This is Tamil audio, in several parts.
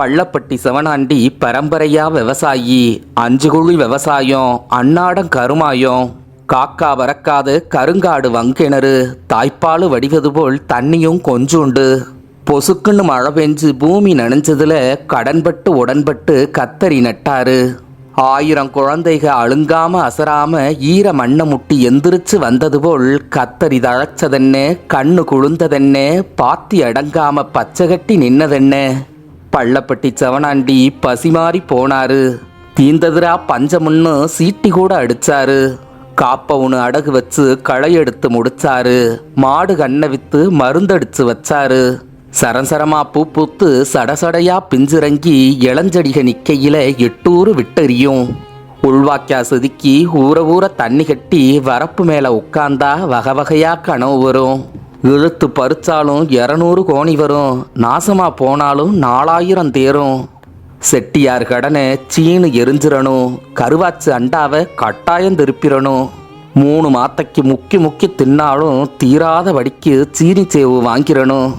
பள்ளப்பட்டி சிவனாண்டி பரம்பரையா விவசாயி அஞ்சு குழி விவசாயம் அன்னாடம் கருமாயம் காக்கா வரக்காது கருங்காடு வங்கிணறு தாய்ப்பால் வடிவது போல் தண்ணியும் கொஞ்சுண்டு. பொசுக்குன்னு மழை பெஞ்சு பூமி நனைஞ்சதுல கடன்பட்டு உடன்பட்டு கத்தரி நட்டாரு. ஆயிரம் குழந்தைக அழுங்காம அசராம ஈர மண்ணை முட்டி எந்திரிச்சு வந்தது போல் கத்தரி தழைச்சதென்ன கண்ணு குழுந்ததென்ன பாத்தி அடங்காம பச்சை கட்டி நின்னதென்ன. பள்ளப்பட்டி செவனாண்டி பசிமாறி போனாரு. தீந்ததுரா பஞ்சமுன்னு சீட்டி கூட அடிச்சாரு. ஒன்று அடகு வச்சு களை எடுத்து முடிச்சாரு. மாடு கண்ணை வித்து மருந்தடிச்சு வச்சாரு. சரசரமா பூ பூத்து சடசடையா பிஞ்சிறங்கி இளஞ்செடிக நிக்கையில எட்டூறு விட்டெறியும். உள்வாக்கியா செதுக்கி ஊற ஊற தண்ணி கட்டி வரப்பு மேல உட்கார்ந்தா வகை வகையா கனவு வரும். இழுத்து பறிச்சாலும் இரநூறு கோணி வரும். நாசமாக போனாலும் நாலாயிரம் தேரும். செட்டியார் கடனை சீனு எரிஞ்சிடணும் கருவாச்சு அண்டாவை கட்டாயம் திருப்பிடணும் மூணு மாத்தைக்கு முக்கி முக்கி தின்னாலும் தீராத வடிக்கு சீனி சேவு வாங்கிடணும்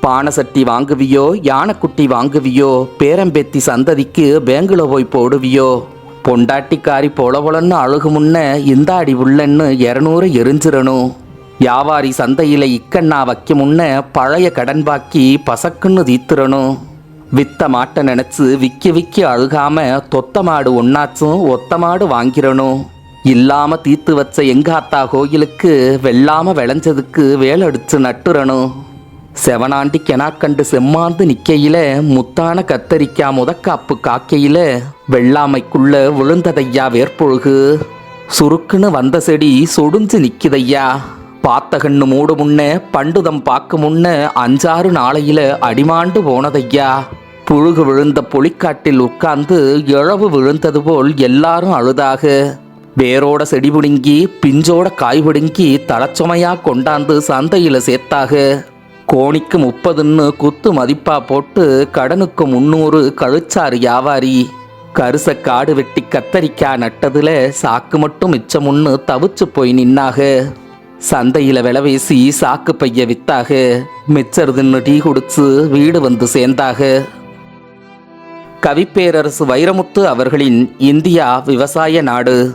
பானை சட்டி வாங்குவியோ யானைக்குட்டி வாங்குவியோ பேரம்பேத்தி சந்ததிக்கு பேங்கில் போய் போடுவியோ. பொண்டாட்டிக்காரி பொல பொலன்னு அழுகு முன்ன இந்தாடி உள்ளன்னு இரநூறு எரிஞ்சிடணும் வியாபாரி சந்தையில் இக்கண்ணா வைக்க முன்ன பழைய கடன் பாக்கி பசக்குன்னு தீத்துறணும் வித்த மாட்டை நினைச்சு விக்கி விக்கி அழுகாம தொத்த மாடு ஒன்னாச்சும் ஒத்த மாடு வாங்கிறணும் இல்லாம தீத்து வச்ச எங்காத்தா கோயிலுக்கு வெள்ளாம விளைஞ்சதுக்கு வேலடிச்சு நட்டுறணும் செவனாண்டி கெனாக்கண்டு செம்மாந்து நிக்கையில முத்தான கத்தரிக்கா முதக்காப்பு காக்கையில வெள்ளாமைக்குள்ள விழுந்ததையா வேற்பொழுகு சுருக்குன்னு வந்த செடி சொடுஞ்சு நிக்குதையா. பார்த்த கண்ணு மூடு முன்ன பண்டுதம் பார்க்க முன்ன அஞ்சாறு நாளையில அடிமாண்டு போனதையா? புழுகு விழுந்த பொலிக்காட்டில் உட்கார்ந்து இழவு விழுந்தது போல் எல்லாரும் அழுதாக. வேரோட செடி பிடுங்கி பிஞ்சோட காய் பிடுங்கி தலச்சுமையா கொண்டாந்து சந்தையில சேர்த்தாக. கோணிக்கு முப்பதுன்னு குத்து மதிப்பா போட்டு கடனுக்கு முன்னூறு கழுச்சாறு வியாபாரி. கருச காடு வெட்டி கத்தரிக்காய் நட்டதுல சாக்கு மட்டும் மிச்சமுன்னு தவிச்சு போய் நின்னாக. சந்தையில விலை வீசி சாக்கு பைய வித்தாக. மிச்சருதுன்னு டீ குடிச்சு வீடு வந்து சேர்ந்தாக. கவிப்பேரரசு வைரமுத்து அவர்களின் இந்தியா விவசாய நாடு.